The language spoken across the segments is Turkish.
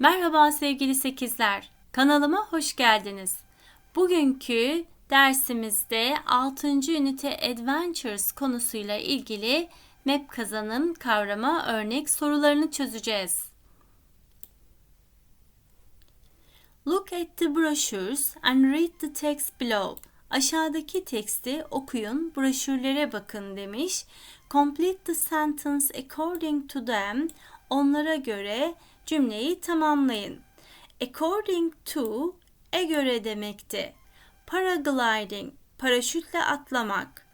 Merhaba sevgili sekizler. Kanalıma hoş geldiniz. Bugünkü dersimizde 6. ünite Adventures konusuyla ilgili map kazanım kavrama örnek sorularını çözeceğiz. Look at the brochures and read the text below. Aşağıdaki teksti okuyun, broşürlere bakın demiş. Complete the sentence according to them. Onlara göre cümleyi tamamlayın. According to e göre demekti. Paragliding paraşütle atlamak.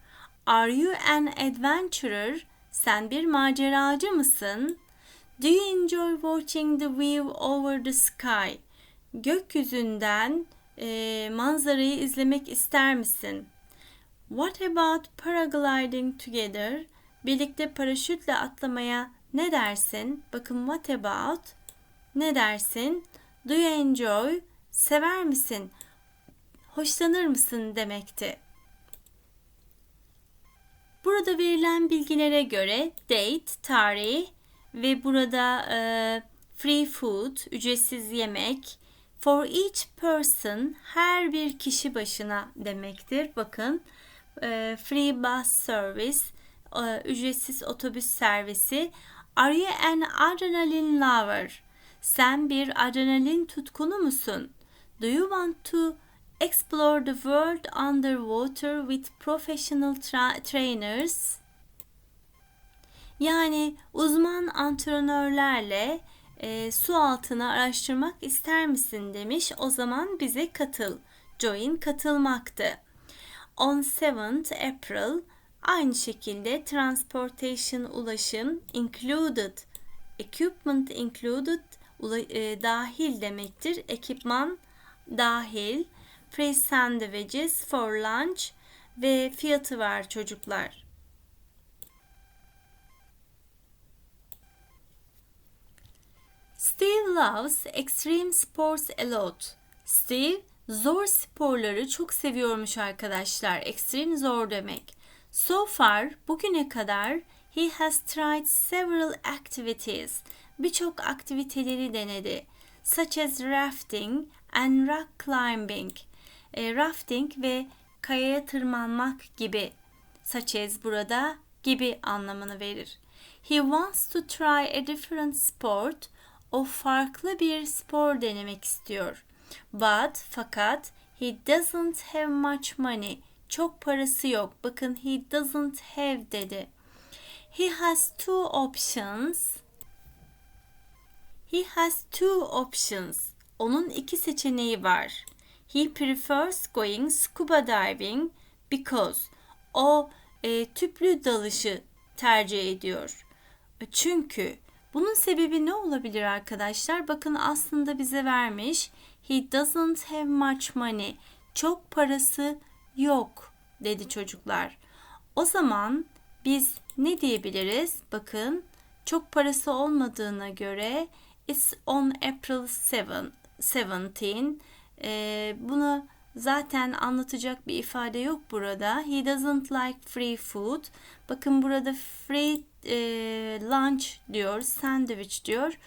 Are you an adventurer? Sen bir maceracı mısın? Do you enjoy watching the view over the sky? Gökyüzünden e, manzarayı izlemek ister misin? What about paragliding together? Birlikte paraşütle atlamaya ne dersin? Bakın what about? Ne dersin? Do you enjoy? Sever misin? Hoşlanır mısın demekti. Burada verilen bilgilere göre date, tarih ve burada e, free food, ücretsiz yemek, for each person, her bir kişi başına demektir. Bakın e, free bus service, e, ücretsiz otobüs servisi. Are you an adrenaline lover? Sen bir adrenalin tutkunu musun? Do you want to explore the world underwater with professional tra- trainers? Yani uzman antrenörlerle e, su altını araştırmak ister misin demiş. O zaman bize katıl. Join katılmaktı. On 7th April aynı şekilde transportation ulaşım included equipment included e, dahil demektir. Ekipman dahil. Free sandwiches for lunch ve fiyatı var çocuklar. Steve loves extreme sports a lot. Steve zor sporları çok seviyormuş arkadaşlar. Extreme zor demek. So far bugüne kadar he has tried several activities birçok aktiviteleri denedi. Such as rafting and rock climbing. E, rafting ve kayaya tırmanmak gibi. Such as burada gibi anlamını verir. He wants to try a different sport. O farklı bir spor denemek istiyor. But fakat he doesn't have much money. Çok parası yok. Bakın he doesn't have dedi. He has two options. He has two options. Onun iki seçeneği var. He prefers going scuba diving because o e, tüplü dalışı tercih ediyor. Çünkü bunun sebebi ne olabilir arkadaşlar? Bakın aslında bize vermiş. He doesn't have much money. Çok parası yok dedi çocuklar. O zaman biz ne diyebiliriz? Bakın çok parası olmadığına göre It's on April 7, 17. Ee, bunu zaten anlatacak bir ifade yok burada. He doesn't like free food. Bakın burada free e, lunch diyor, sandwich diyor.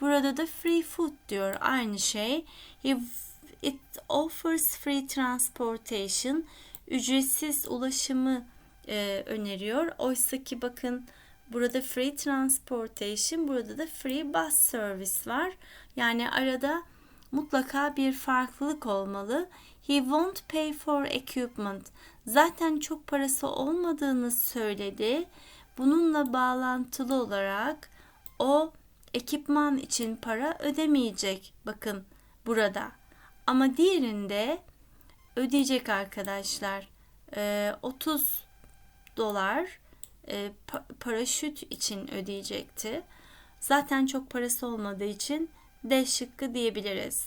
Burada da free food diyor. Aynı şey. He, it offers free transportation. Ücretsiz ulaşımı e, öneriyor. Oysa ki bakın Burada free transportation, burada da free bus service var. Yani arada mutlaka bir farklılık olmalı. He won't pay for equipment. Zaten çok parası olmadığını söyledi. Bununla bağlantılı olarak o ekipman için para ödemeyecek. Bakın burada. Ama diğerinde ödeyecek arkadaşlar. Ee, 30 dolar e, paraşüt için ödeyecekti. Zaten çok parası olmadığı için D şıkkı diyebiliriz.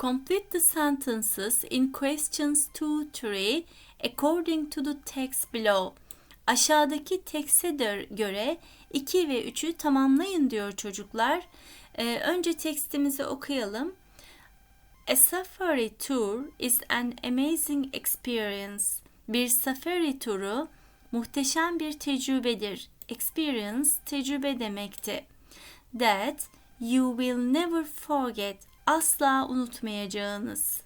Complete the sentences in questions 2-3 according to the text below. Aşağıdaki tekste göre 2 ve 3'ü tamamlayın diyor çocuklar. Ee, önce tekstimizi okuyalım. A safari tour is an amazing experience. Bir safari turu muhteşem bir tecrübedir. Experience tecrübe demekti. That you will never forget. Asla unutmayacağınız.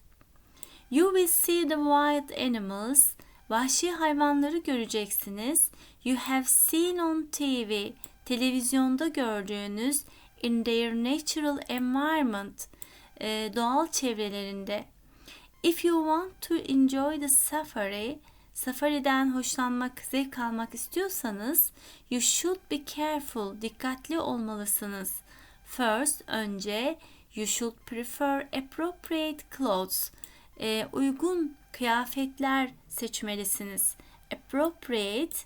You will see the wild animals. Vahşi hayvanları göreceksiniz. You have seen on TV. Televizyonda gördüğünüz in their natural environment. E, doğal çevrelerinde. If you want to enjoy the safari, safariden hoşlanmak, zevk almak istiyorsanız you should be careful, dikkatli olmalısınız. First, önce you should prefer appropriate clothes. E, uygun kıyafetler seçmelisiniz. Appropriate,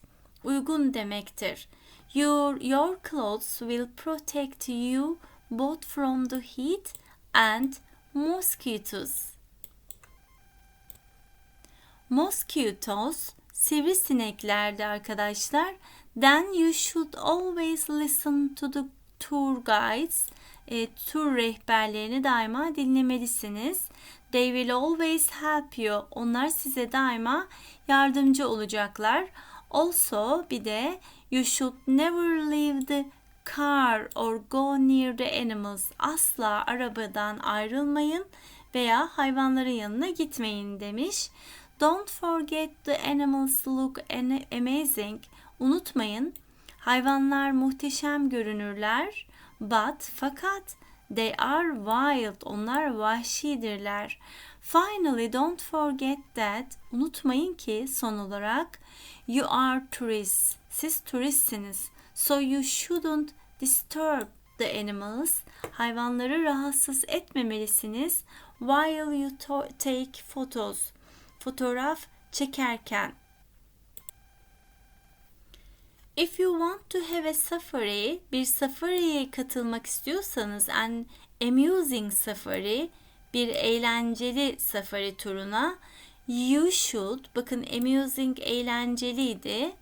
uygun demektir. Your, your clothes will protect you both from the heat and mosquitoes. Mosquitoes sivrisineklerdi arkadaşlar. Then you should always listen to the tour guides. E, tur rehberlerini daima dinlemelisiniz. They will always help you. Onlar size daima yardımcı olacaklar. Also bir de you should never leave the car or go near the animals. Asla arabadan ayrılmayın veya hayvanların yanına gitmeyin demiş. Don't forget the animals look amazing. Unutmayın hayvanlar muhteşem görünürler. But fakat they are wild. Onlar vahşidirler. Finally don't forget that. Unutmayın ki son olarak you are tourists. Siz turistsiniz. So you shouldn't disturb the animals. Hayvanları rahatsız etmemelisiniz while you take photos. Fotoğraf çekerken. If you want to have a safari, bir safariye katılmak istiyorsanız an amusing safari, bir eğlenceli safari turuna you should, bakın amusing eğlenceliydi.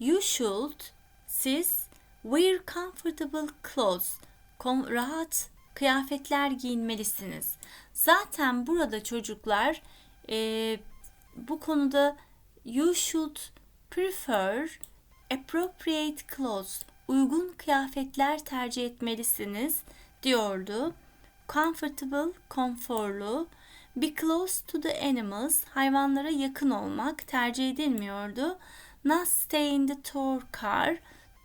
You should, siz wear comfortable clothes, rahat kıyafetler giyinmelisiniz. Zaten burada çocuklar e, bu konuda you should prefer appropriate clothes. Uygun kıyafetler tercih etmelisiniz diyordu. Comfortable, konforlu. Be close to the animals. Hayvanlara yakın olmak tercih edilmiyordu. Not stay in the tour car.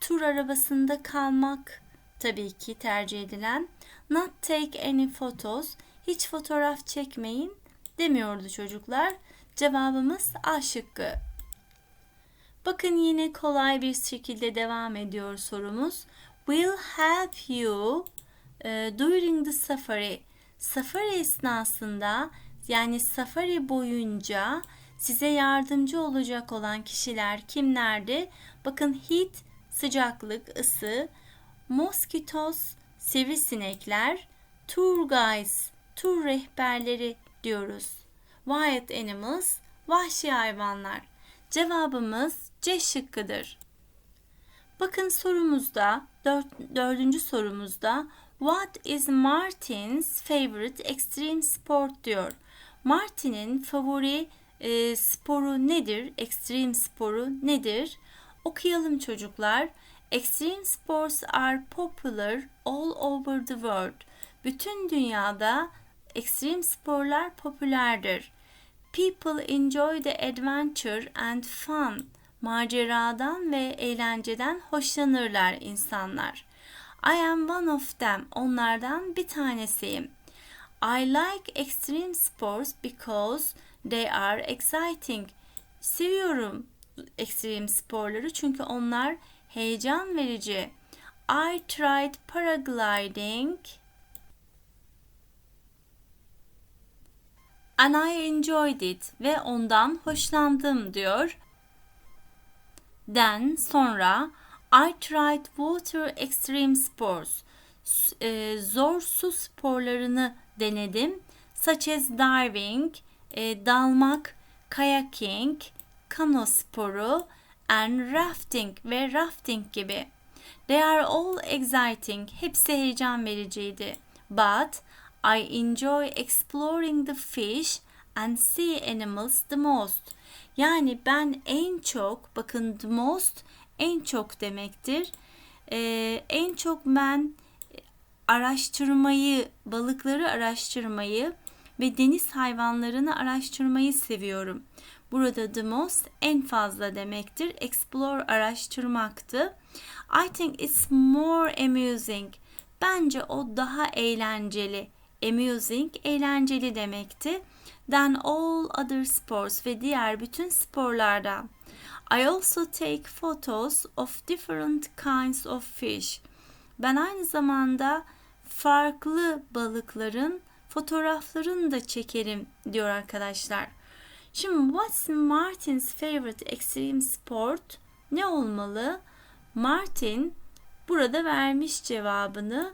Tur arabasında kalmak tabii ki tercih edilen. Not take any photos. Hiç fotoğraf çekmeyin demiyordu çocuklar. Cevabımız A şıkkı. Bakın yine kolay bir şekilde devam ediyor sorumuz. Will help you uh, during the safari. Safari esnasında yani safari boyunca size yardımcı olacak olan kişiler kimlerdi? Bakın heat sıcaklık, ısı, mosquitoes sivrisinekler, tour guides tur rehberleri diyoruz. Wild animals, vahşi hayvanlar. Cevabımız C şıkkıdır. Bakın sorumuzda, dört, dördüncü sorumuzda What is Martin's favorite extreme sport diyor. Martin'in favori e, sporu nedir? Extreme sporu nedir? Okuyalım çocuklar. Extreme sports are popular all over the world. Bütün dünyada ekstrem sporlar popülerdir. People enjoy the adventure and fun. Maceradan ve eğlenceden hoşlanırlar insanlar. I am one of them. Onlardan bir tanesiyim. I like extreme sports because they are exciting. Seviyorum ekstrem sporları çünkü onlar heyecan verici. I tried paragliding and I enjoyed it ve ondan hoşlandım diyor. Then sonra I tried water extreme sports. E, zor su sporlarını denedim. Such as diving, e, dalmak, kayaking, kano sporu and rafting ve rafting gibi. They are all exciting. Hepsi heyecan vericiydi. But I enjoy exploring the fish and sea animals the most. Yani ben en çok, bakın the most en çok demektir. Ee, en çok ben araştırmayı, balıkları araştırmayı ve deniz hayvanlarını araştırmayı seviyorum. Burada the most en fazla demektir. Explore araştırmaktı. I think it's more amusing. Bence o daha eğlenceli. Amusing eğlenceli demekti. Than all other sports ve diğer bütün sporlardan. I also take photos of different kinds of fish. Ben aynı zamanda farklı balıkların fotoğraflarını da çekerim diyor arkadaşlar. Şimdi what's Martin's favorite extreme sport? Ne olmalı? Martin burada vermiş cevabını.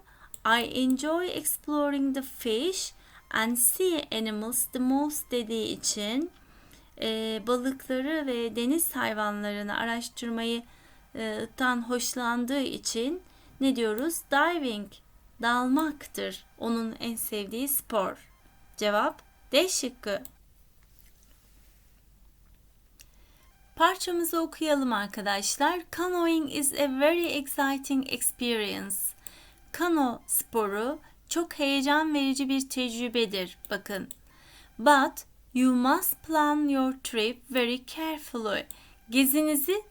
I enjoy exploring the fish and sea animals the most dediği için e, balıkları ve deniz hayvanlarını araştırmayı e, tan hoşlandığı için ne diyoruz? Diving, dalmaktır onun en sevdiği spor. Cevap D şıkkı. Parçamızı okuyalım arkadaşlar. Canoeing is a very exciting experience. Kano sporu çok heyecan verici bir tecrübedir. Bakın. But you must plan your trip very carefully. Gezinizi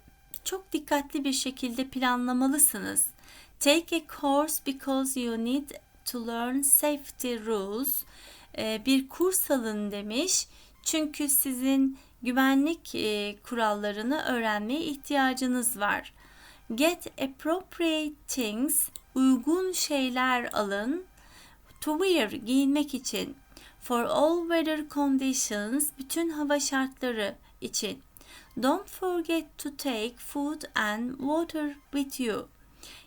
çok dikkatli bir şekilde planlamalısınız. Take a course because you need to learn safety rules. Ee, bir kurs alın demiş. Çünkü sizin güvenlik e, kurallarını öğrenmeye ihtiyacınız var. Get appropriate things, uygun şeyler alın. To wear, giyinmek için. For all weather conditions, bütün hava şartları için. Don't forget to take food and water with you.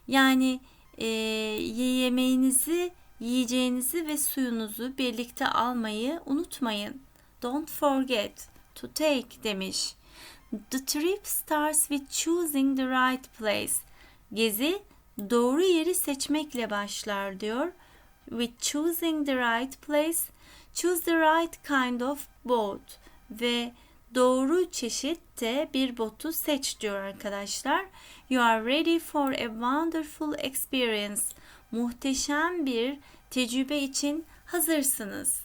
Yani e, yemeğinizi, yiyeceğinizi ve suyunuzu birlikte almayı unutmayın. Don't forget to take demiş. The trip starts with choosing the right place. Gezi doğru yeri seçmekle başlar diyor. With choosing the right place, choose the right kind of boat ve doğru çeşit de bir botu seç diyor arkadaşlar. You are ready for a wonderful experience. Muhteşem bir tecrübe için hazırsınız.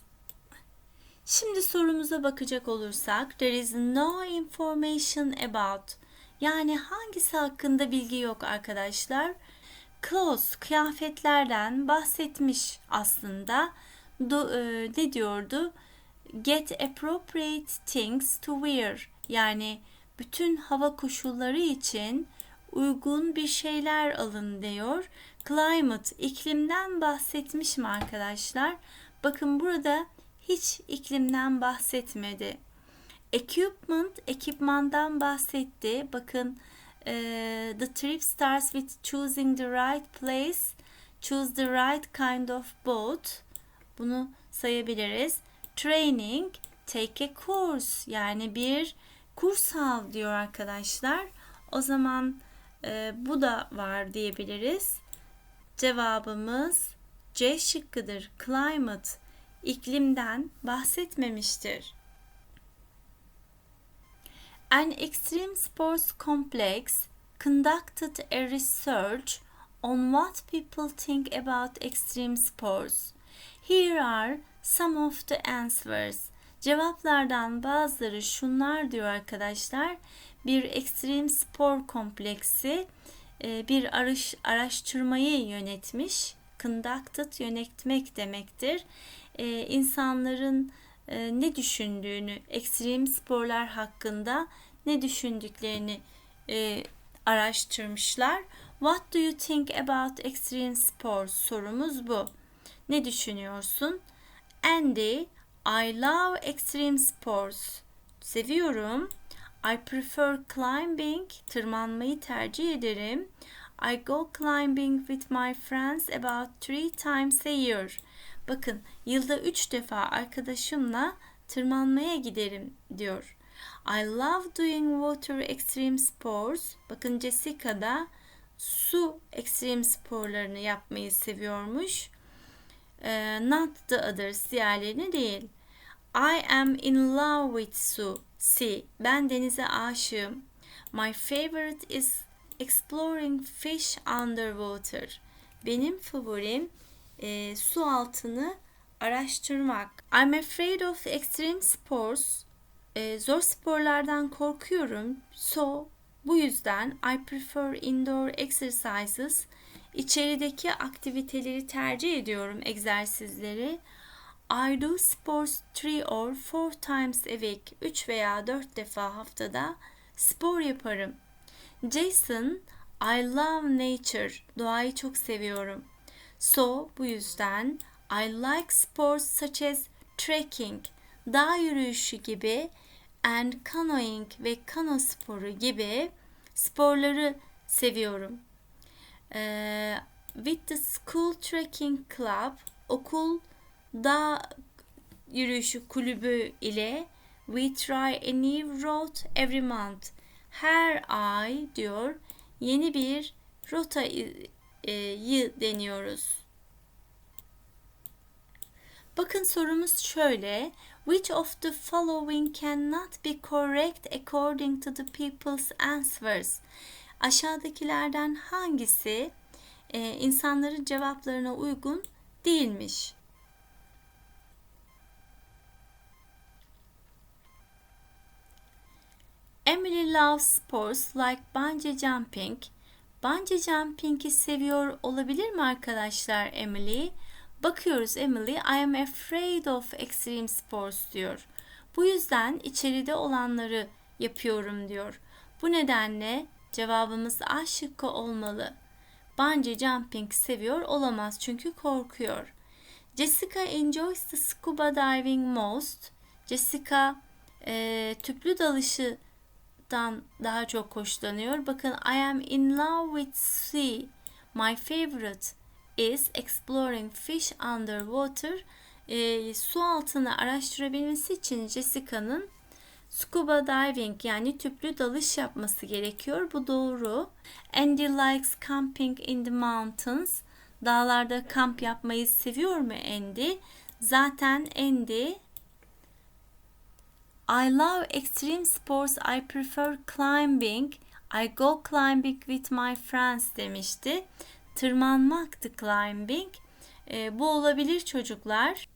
Şimdi sorumuza bakacak olursak there is no information about yani hangisi hakkında bilgi yok arkadaşlar. Clothes kıyafetlerden bahsetmiş aslında. Do, e, ne diyordu? Get appropriate things to wear yani bütün hava koşulları için uygun bir şeyler alın diyor. Climate iklimden bahsetmiş mi arkadaşlar? Bakın burada hiç iklimden bahsetmedi. Equipment, ekipmandan bahsetti. Bakın the trip starts with choosing the right place, choose the right kind of boat. Bunu sayabiliriz. Training, take a course yani bir kurs al diyor arkadaşlar. O zaman e, bu da var diyebiliriz. Cevabımız C şıkkıdır. Climate iklimden bahsetmemiştir. An extreme sports complex conducted a research on what people think about extreme sports. Here are some of the answers. Cevaplardan bazıları şunlar diyor arkadaşlar. Bir ekstrem spor kompleksi e, bir araştırmayı yönetmiş. Conducted yönetmek demektir e, insanların e, ne düşündüğünü, ekstrem sporlar hakkında ne düşündüklerini e, araştırmışlar. What do you think about extreme sports? Sorumuz bu. Ne düşünüyorsun? Andy, I love extreme sports. Seviyorum. I prefer climbing. Tırmanmayı tercih ederim. I go climbing with my friends about three times a year. Bakın yılda üç defa arkadaşımla tırmanmaya giderim diyor. I love doing water extreme sports. Bakın Jessica da su ekstrem sporlarını yapmayı seviyormuş. Ee, not the others diğerlerini değil. I am in love with su. Sea. Ben denize aşığım. My favorite is exploring fish underwater. Benim favorim e, su altını araştırmak. I'm afraid of extreme sports. E, zor sporlardan korkuyorum. So, bu yüzden I prefer indoor exercises. İçerideki aktiviteleri tercih ediyorum, egzersizleri. I do sports three or four times a week. 3 veya 4 defa haftada spor yaparım. Jason, I love nature. Doğayı çok seviyorum. So, bu yüzden I like sports such as trekking, dağ yürüyüşü gibi and canoeing ve kano sporu gibi sporları seviyorum. Ee, with the school trekking club, okul dağ yürüyüşü kulübü ile we try a new route every month. Her ay diyor yeni bir rotayı deniyoruz. Bakın sorumuz şöyle. Which of the following cannot be correct according to the people's answers? Aşağıdakilerden hangisi e, insanların cevaplarına uygun değilmiş? Emily loves sports like bungee jumping. Bungee jumping'i seviyor olabilir mi arkadaşlar Emily? Bakıyoruz Emily, I am afraid of extreme sports diyor. Bu yüzden içeride olanları yapıyorum diyor. Bu nedenle cevabımız A şıkkı olmalı. Bungee jumping seviyor olamaz çünkü korkuyor. Jessica enjoys the scuba diving most. Jessica e, tüplü dalışından daha çok hoşlanıyor. Bakın I am in love with sea. My favorite is exploring fish underwater. E, su altını araştırabilmesi için Jessica'nın scuba diving yani tüplü dalış yapması gerekiyor. Bu doğru. Andy likes camping in the mountains. Dağlarda kamp yapmayı seviyor mu Andy? Zaten Andy I love extreme sports. I prefer climbing. I go climbing with my friends demişti tırmanmaktı climbing. E, bu olabilir çocuklar.